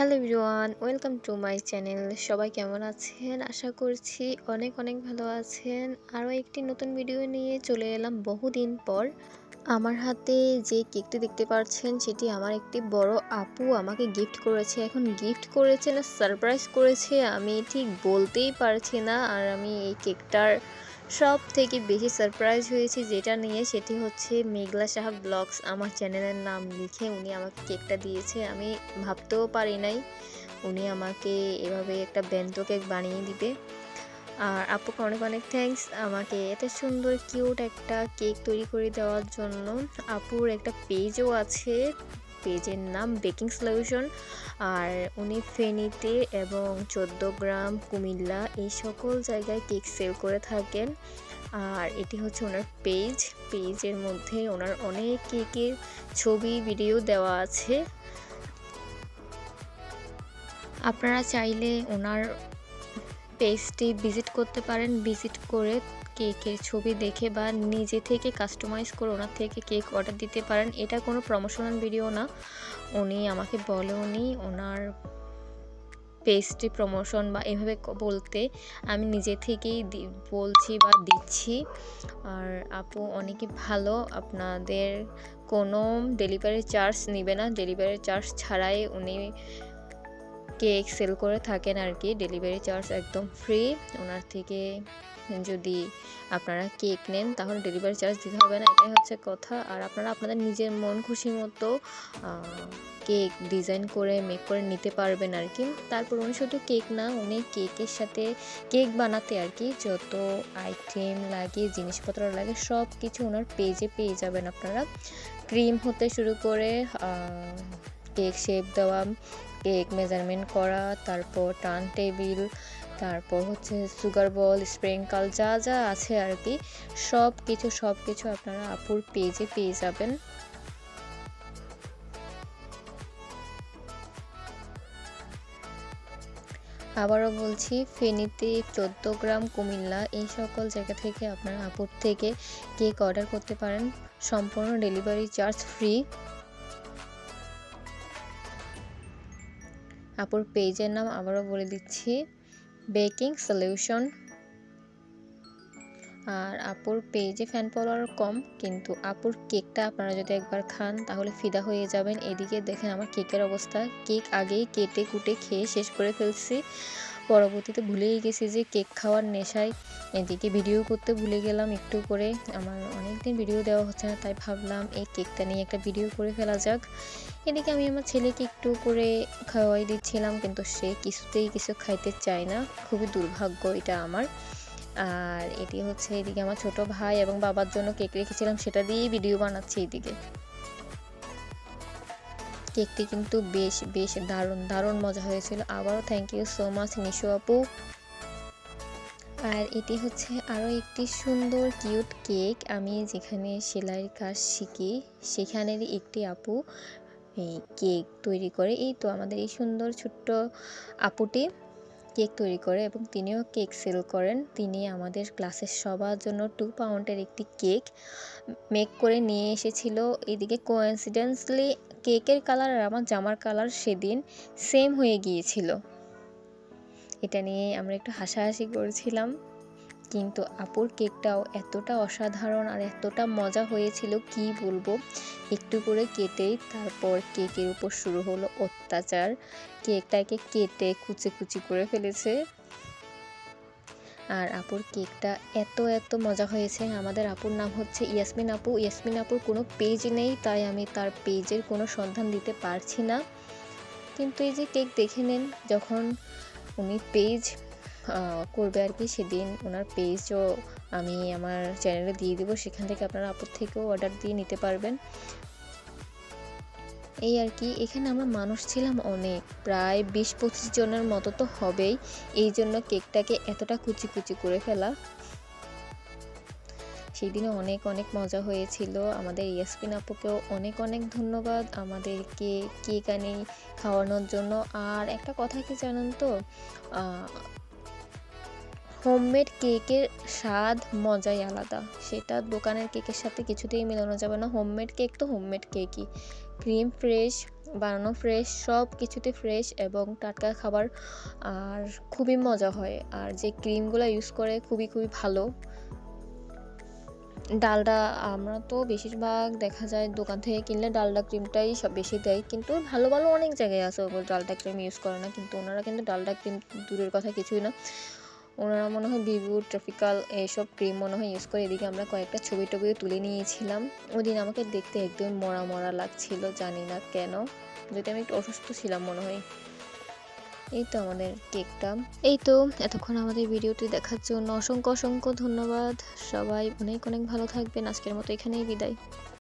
Hello everyone, welcome to my channel. সবাই কেমন আছেন? আশা করছি অনেক অনেক ভালো আছেন। আরও একটি নতুন ভিডিও নিয়ে চলে এলাম বহুদিন পর। আমার হাতে যে কেকটি দেখতে পাচ্ছেন, সেটি আমার একটি বড় আপু আমাকে গিফট করেছে। এখন গিফট করেছে না সারপ্রাইজ করেছে, আমি ঠিক বলতেই পারছি না। আর আমি এই কেকটার সব থেকে বেশি সারপ্রাইজ হয়েছে যেটা নিয়ে সেটি হচ্ছে মেঘলা সাহা ব্লগস আমার চ্যানেলের নাম লিখে উনি আমাকে কেকটা দিয়েছে। আমি ভাবতেও পারি নাই উনি আমাকে এভাবে একটা বেন্টো কেক বানিয়ে দিবে। আর আপুকে অনেক অনেক থ্যাঙ্কস আমাকে এত সুন্দর কিউট একটা কেক তৈরি করে দেওয়ার জন্য। আপুর একটা পেজও আছে পেজের নাম বেকিং সলিউশন আর উনি ফেনীতে এবং গ্রাম কুমিল্লা এই সকল জায়গায় কেক সেল করে থাকেন। আর এটি হচ্ছে ওনার পেজ। পেজের মধ্যে ওনার অনেক কেকের ছবি, ভিডিও দেওয়া আছে। আপনারা চাইলে ওনার পেজটি ভিজিট করতে পারেন। ভিজিট করে কেকের ছবি দেখে বা নিজে থেকে কাস্টমাইজ করে ওনার থেকে কেক অর্ডার দিতে পারেন। এটা কোনো প্রমোশনাল ভিডিও না। উনি আমাকে বলে উনি ওনার পেজটি প্রমোশন বা এভাবে বলতে আমি নিজে থেকেই বলছি বা দিচ্ছি। আর আপু অনেকই ভালো? আপনাদের কোনো ডেলিভারি চার্জ নেবে না। ডেলিভারি চার্জ ছাড়াই উনি কেক সেল করে থাকেন আর কি ডেলিভারি চার্জ একদম ফ্রি ওনার থেকে যদি আপনারা কেক নেন, তাহলে ডেলিভারি চার্জ দিতে হবে না, এটাই হচ্ছে কথা। আর আপনারা আপনাদের নিজের মন খুশি মতো কেক ডিজাইন করে মেক করে নিতে পারবেন আর কি তারপর উনি শুধু কেক না, উনি কেকের সাথে কেক বানাতে আর কি যত আইটেম লাগে, জিনিসপত্র লাগে সব কিছু ওনার পেজে পেয়ে যাবেন আপনারা। ক্রিম হতে শুরু করে কেক শেপ দেওয়া কেক মেজারমেন্ট করা, তারপর টার্ন টেবিল, তারপর হচ্ছে সুগার বল স্প্রিঙ্কাল যা যা আছে আর কি সব কিছু সব কিছু আপনারা আপুর পেজে পেয়ে যাবেন। আবারও বলছি, ফেনীতে চোদ্দ গ্রাম কুমিল্লা, এই সকল জায়গা থেকে আপনারা আপুর থেকে কেক অর্ডার করতে পারেন। সম্পূর্ণ ডেলিভারি চার্জ ফ্রি। আপুর পেজের নাম আবারও বলে দিচ্ছি, বেকিং সলিউশন। আর আপুর পেজে ফ্যান ফলোয়ার কম, কিন্তু আপুর কেকটা আপনারা যদি একবার খান, তাহলে ফিদা হয়ে যাবেন। এদিকে দেখেন আমার কেকের অবস্থা। কেক আগেই কেটে কুটে খেয়ে শেষ করে ফেলছি। পরবর্তীতে ভুলেই গেছি যে কেক খাওয়ার নেশায় এদিকে ভিডিও করতে ভুলে গেলাম একটু করে। আমার অনেক দিন ভিডিও দেওয়া হচ্ছে না, তাই ভাবলাম এই কেকটা নিয়ে একটা ভিডিও করে ফেলা যাক। এদিকে আমি আমার ছেলেকে একটু করে খাওয়াই দিচ্ছিলাম, কিন্তু সে কিছুতেই কিছু খাইতে চায় না। খুবই দুর্ভাগ্য এটা আমার। আর এটি হচ্ছে এদিকে আমার ছোট ভাই এবং বাবার জন্য কেক রেখেছিলাম, সেটা দিয়েই ভিডিও বানাচ্ছি এদিকে। কেকটি কিন্তু বেশ বেশ দারুণ দারুণ মজা হয়েছিল। আবারও thank you so much Nishu আপু। আর এটি হচ্ছে আরও একটি সুন্দর কিউট কেক আমি যেখানে সেলাইয়ের কাজ শিখি, সেখানেরই একটি আপু এই কেক তৈরি করে। এই তো আমাদের এই সুন্দর ছোট্ট আপুটি কেক তৈরি করে এবং তিনিও কেক সেল করেন। তিনি আমাদের ক্লাসের সবার জন্য টু পাউন্ডের একটি কেক মেক করে নিয়ে এসেছিল। এদিকে কোয়েন্সিডেন্সলি কেকের কালার আর আমার জামার কালার সেদিন সেম হয়ে গিয়েছিল। এটা নিয়ে আমরা একটু হাসাহাসি করেছিলাম, কিন্তু আপুর কেকটাও এতটা অসাধারণ আর এতটা মজা হয়েছিল কি বলব? একটু করে কেটেই তারপর কেকের উপর শুরু হলো অত্যাচার। কেকটাকে কেটে কুচি কুচি করে ফেলেছে। আর আপুর কেকটা এত এত মজা হয়েছে। আমাদের আপুর নাম হচ্ছে ইয়াসমিন আপু। ইয়াসমিন আপুর কোনো পেজ নেই, তাই আমি তার পেজের কোনো সন্ধান দিতে পারছি না। কিন্তু এই যে কেক দেখে নেন, যখন উনি পেজ করবে আর কি, সেদিন ওনার পেজও আমি আমার চ্যানেলে দিয়ে দেবো। সেখান থেকে আপনারা আপুর থেকেও অর্ডার দিয়ে নিতে পারবেন। এই আর কি, এখানে আমরা মানুষ ছিলাম অনেক, প্রায় বিশ পঁচিশ জনের মতো তো হবেই, এই জন্য কেকটাকে এতটা কুচি কুচি করে ফেলা। সেদিনও অনেক অনেক মজা হয়েছিল, আমাদের ইয়াসমিন আপুকেও অনেক অনেক ধন্যবাদ আমাদেরকে কেক আনি খাওয়ানোর জন্য। আর একটা কথা কি জানেন তো? হোমমেড কেকের স্বাদ মজাই আলাদা। সেটা দোকানের কেকের সাথে কিছুতেই মেলানো যাবে না। হোমমেড কেক তো হোমমেড কেকই। ক্রিম ফ্রেশ, বানানো ফ্রেশ, সব কিছুতে ফ্রেশ এবং টাটকা খাবার আর খুবই মজা হয়। আর যে ক্রিমগুলো ইউজ করে খুবই খুবই ভালো। ডালডা আমরা তো বেশিরভাগ দেখা যায় দোকান থেকে কিনলে ডালডা ক্রিমটাই সব বেশি দেয়। কিন্তু ভালো ভালো অনেক জায়গায় আছে ওগুলো ডালডা ক্রিম ইউজ করে না। কিন্তু ওনারা কিন্তু ডালডা ক্রিম দূরের কথা কিছুই না। ওনারা মনে হয় ভিভু ট্রপিক্যাল এইসব ক্রিম মনে হয় ইউজ করে এদিকে আমরা কয়েকটা ছবি টবিও তুলে নিয়েছিলাম। ওই দিন আমাকে দেখতে একদম মরা মরা লাগছিল, জানি না কেন। যদি আমি একটু অসুস্থ ছিলাম মনে হয়। এই তো আমাদের কেকটা। এই তো এতক্ষণ আমাদের ভিডিওটি দেখার জন্য অসংখ্য অসংখ্য ধন্যবাদ। সবাই অনেক অনেক ভালো থাকবেন। আজকের মতো এখানেই বিদায়।